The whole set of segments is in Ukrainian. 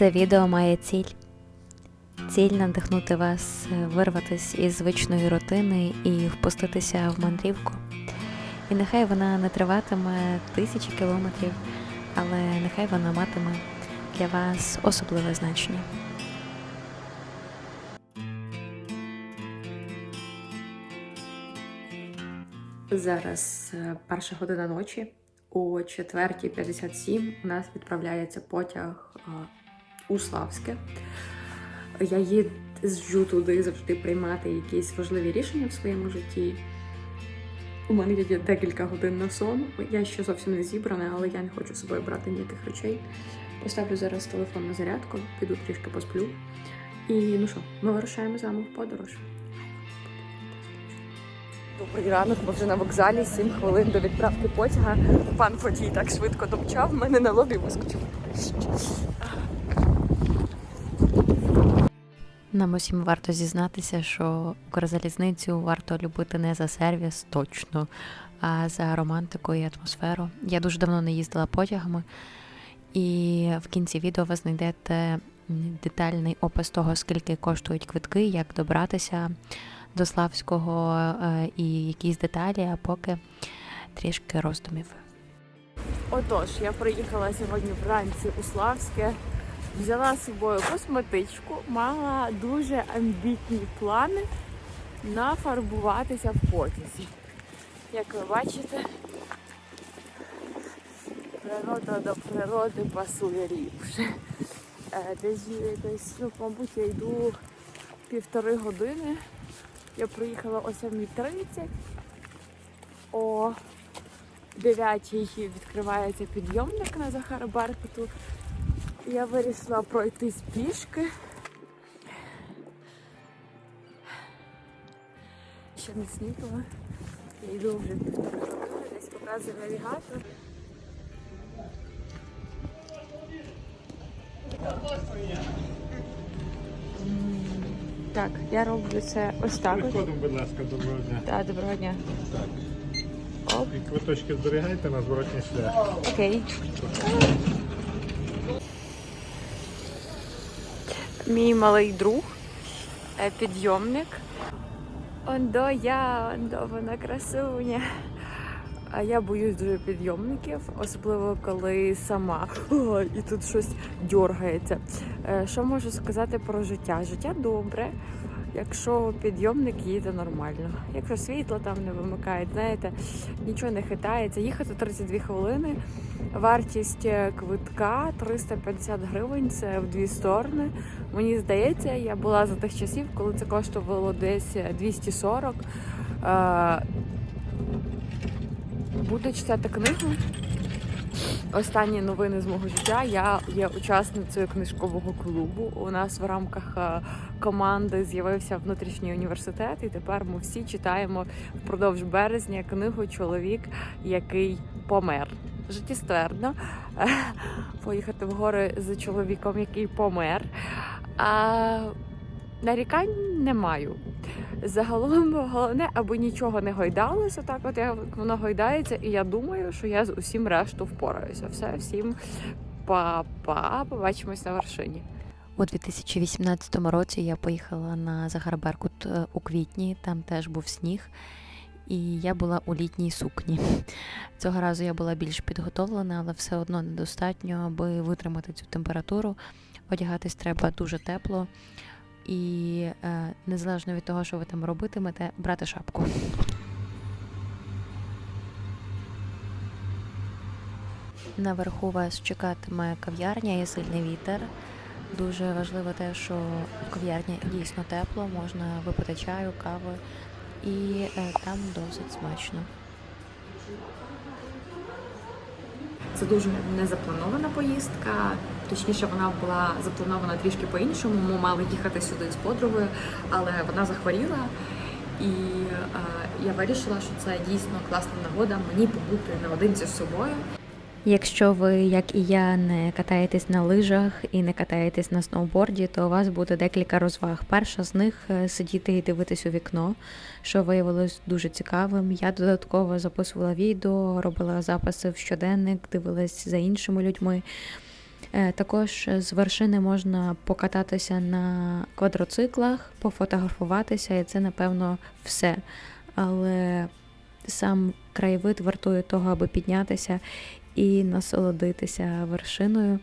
Це відео має ціль. Ціль надихнути вас е, вирватися із звичної рутини і впуститися в мандрівку. І нехай вона не триватиме тисячі кілометрів, але нехай вона матиме для вас особливе значення. Зараз е, перша година ночі. О 4.57 у нас відправляється потяг е, у Славське. Я їжджу туди завжди приймати якісь важливі рішення в своєму житті. У мене є декілька годин на сон. Я ще зовсім не зібрана, але я не хочу з собою брати ніяких речей. Поставлю зараз телефон на зарядку, піду трішки посплю. І ну що, ми вирушаємо з вами в подорож. Добрий ранок, ми вже на вокзалі, 7 хвилин до відправки потяга. Пан водій так швидко домчав, в мене на лобі вискочив. Нам усім варто зізнатися, що Укрзалізницю варто любити не за сервіс точно, а за романтику і атмосферу. Я дуже давно не їздила потягами, і в кінці відео ви знайдете детальний опис того, скільки коштують квитки, як добратися до Славського е, і якісь деталі, а поки трішки роздумів. Отож, я приїхала сьогодні вранці у Славське, взяла з собою косметичку, мала дуже амбітні плани нафарбуватися в потязі. Як ви бачите, природа до природи пасує ліпше. Е, Десь, десь, ну, мабуть, я йду півтори години. Я приїхала о 7.30. О 9 відкривається підйомник на Захара Беркуту. Я вирішила пройтись пішки. Ще не снідала. Йду вже десь показує навігатор. Так, я роблю це ось так. от. Приходимо, будь ласка, доброго дня. Так, доброго дня. Оп. І квиточки зберігайте на зворотній шлях. Окей. Мій малий друг, е, підйомник. Ондо я, ондо вона красуня. А я боюсь дуже підйомників, особливо коли сама О, і тут щось дергається. Е, Що можу сказати про життя? Життя добре, якщо підйомник їде нормально. Якщо світло там не вимикають, знаєте, нічого не хитається. Їхати 32 хвилини. Вартість е, квитка 350 гривень. Це в дві сторони. Мені здається, я була за тих часів, коли це коштувало десь 240. Е, Буду читати книгу. Останні новини з мого життя. Я є учасницею книжкового клубу. У нас в рамках е, команди з'явився внутрішній університет, і тепер ми всі читаємо впродовж березня книгу Чоловік, який помер. Життєствердно е, поїхати в гори з чоловіком, який помер. А нарікань не маю. Загалом головне, аби нічого не гойдалося, так от як воно гойдається, і я думаю, що я з усім решту впораюся. Все, всім па-па, побачимось на вершині. У 2018 році я поїхала на Загарберкут е, у квітні, там теж був сніг, і я була у літній сукні. Цього разу я була більш підготовлена, але все одно недостатньо, аби витримати цю температуру. Одягатись треба дуже тепло, і е, незалежно від того, що ви там робитимете, брати шапку. Наверху вас чекатиме кав'ярня і сильний вітер. Дуже важливо те, що в кав'ярні дійсно тепло, можна випити чаю, кави, і е, там досить смачно. Це дуже незапланована поїздка. Точніше, вона була запланована трішки по-іншому. Ми мали їхати сюди з подругою, але вона захворіла. І е, я вирішила, що це дійсно класна нагода мені побути наодинці з собою. Якщо ви, як і я, не катаєтесь на лижах і не катаєтесь на сноуборді, то у вас буде декілька розваг. Перша з них е, сидіти і дивитись у вікно, що виявилось дуже цікавим. Я додатково записувала відео, робила записи в щоденник, дивилась за іншими людьми. Е, Також з вершини можна покататися на квадроциклах, пофотографуватися, і це, напевно, все. Але сам краєвид вартує того, аби піднятися і насолодитися вершиною.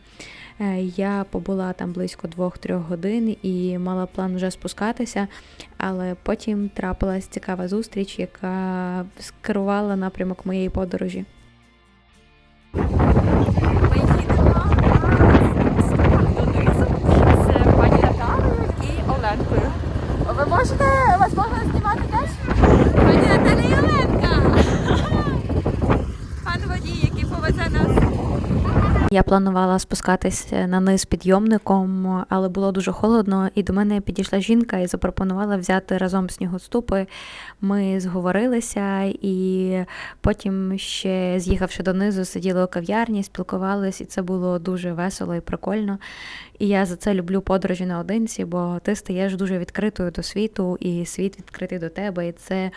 Е, Я побула там близько 2-3 годин і мала план вже спускатися, але потім трапилась цікава зустріч, яка скерувала напрямок моєї подорожі. Ви можете, вас можна знімати теж? Пані Наталя і Оленка! Пан водій, який повезе нас. Я планувала спускатись на низ підйомником, але було дуже холодно, і до мене підійшла жінка і запропонувала взяти разом снігоступи. Ми зговорилися, і потім ще з'їхавши донизу, сиділи у кав'ярні, спілкувалися, і це було дуже весело і прикольно. І я за це люблю подорожі наодинці, бо ти стаєш дуже відкритою до світу, і світ відкритий до тебе. І це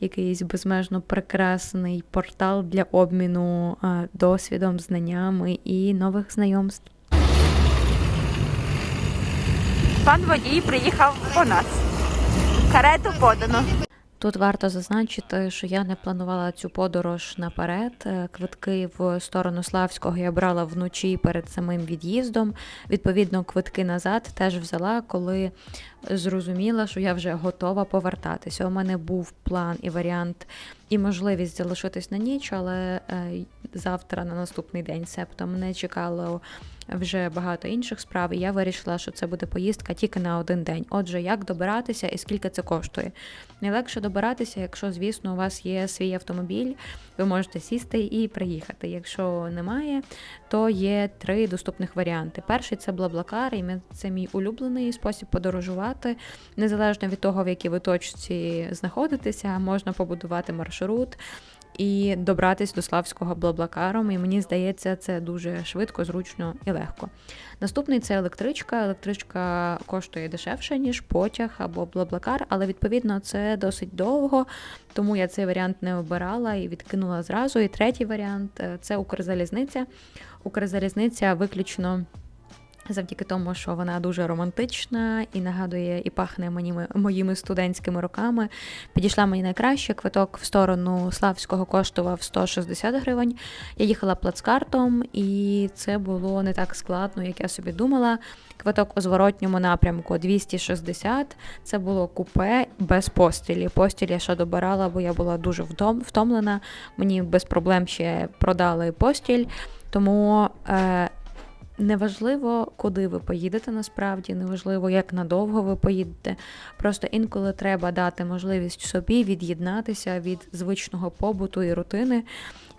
якийсь безмежно прекрасний портал для обміну досвідом, знаннями і нових знайомств. Пан водій приїхав по нас. Карету подано. Тут варто зазначити, що я не планувала цю подорож наперед. Е, Квитки в сторону Славського я брала вночі перед самим від'їздом. Відповідно, квитки назад теж взяла, коли зрозуміла, що я вже готова повертатися. У мене був план і варіант, і можливість залишитись на ніч, але е, завтра на наступний день, себто мене чекало вже багато інших справ, і я вирішила, що це буде поїздка тільки на один день. Отже, як добиратися і скільки це коштує? Найлегше добиратися, якщо, звісно, у вас є свій автомобіль, ви можете сісти і приїхати. Якщо немає, то є три доступних варіанти. Перший це Блаблакар, і це мій улюблений спосіб подорожувати. Незалежно від того, в якій ви точці знаходитеся, можна побудувати маршрут. І добратись до Славського Блаблакаром, і мені здається, це дуже швидко, зручно і легко. Наступний це електричка. Електричка коштує дешевше, ніж потяг або Блаблакар, але відповідно це досить довго, тому я цей варіант не обирала і відкинула зразу. І третій варіант це Укрзалізниця. Укрзалізниця виключно. Завдяки тому, що вона дуже романтична і нагадує і пахне моїми, моїми студентськими роками. Підійшла мені найкраще. Квиток в сторону Славського коштував 160 гривень. Я їхала плацкартом, і це було не так складно, як я собі думала. Квиток у зворотньому напрямку 260. Це було купе без постілі. Постіль я ще добирала, бо я була дуже втомлена. Мені без проблем ще продали постіль. Тому е, неважливо, куди ви поїдете насправді, неважливо, як надовго ви поїдете. Просто інколи треба дати можливість собі від'єднатися від звичного побуту і рутини.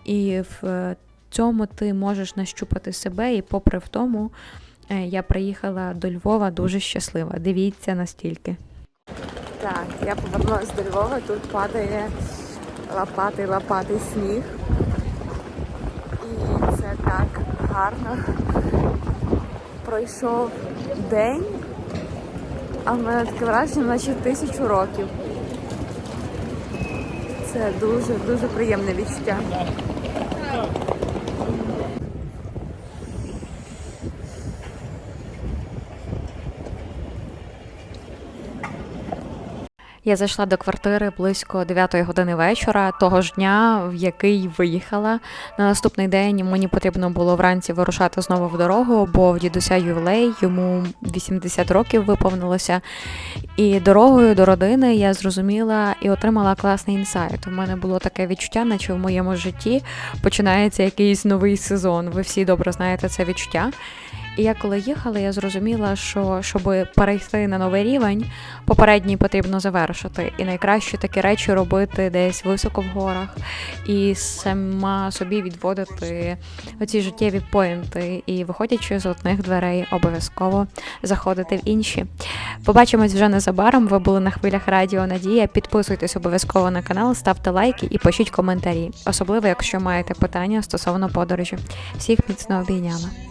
І в е, цьому ти можеш нащупати себе, і попри в тому, е, я приїхала до Львова дуже щаслива. Дивіться настільки. Так, я повернулася до Львова, тут падає лопатий лопатий сніг. І це так гарно. Пройшов день, а в мене таке враження, наче тисячу років. Це дуже дуже приємне відчуття. Я зайшла до квартири близько 9 години вечора, того ж дня, в який виїхала. На наступний день мені потрібно було вранці вирушати знову в дорогу, бо в дідуся ювілей, йому 80 років виповнилося. І дорогою до родини я зрозуміла і отримала класний інсайт. У мене було таке відчуття, наче в моєму житті починається якийсь новий сезон. Ви всі добре знаєте це відчуття. І я коли їхала, я зрозуміла, що щоб перейти на новий рівень, попередній потрібно завершити. І найкраще такі речі робити десь високо в горах і сама собі відводити оці життєві поінти. І виходячи з одних дверей, обов'язково заходити в інші. Побачимось вже незабаром. Ви були на хвилях Радіо Надія. Підписуйтесь обов'язково на канал, ставте лайки і пишіть коментарі, особливо якщо маєте питання стосовно подорожі. Всіх міцно обійняла.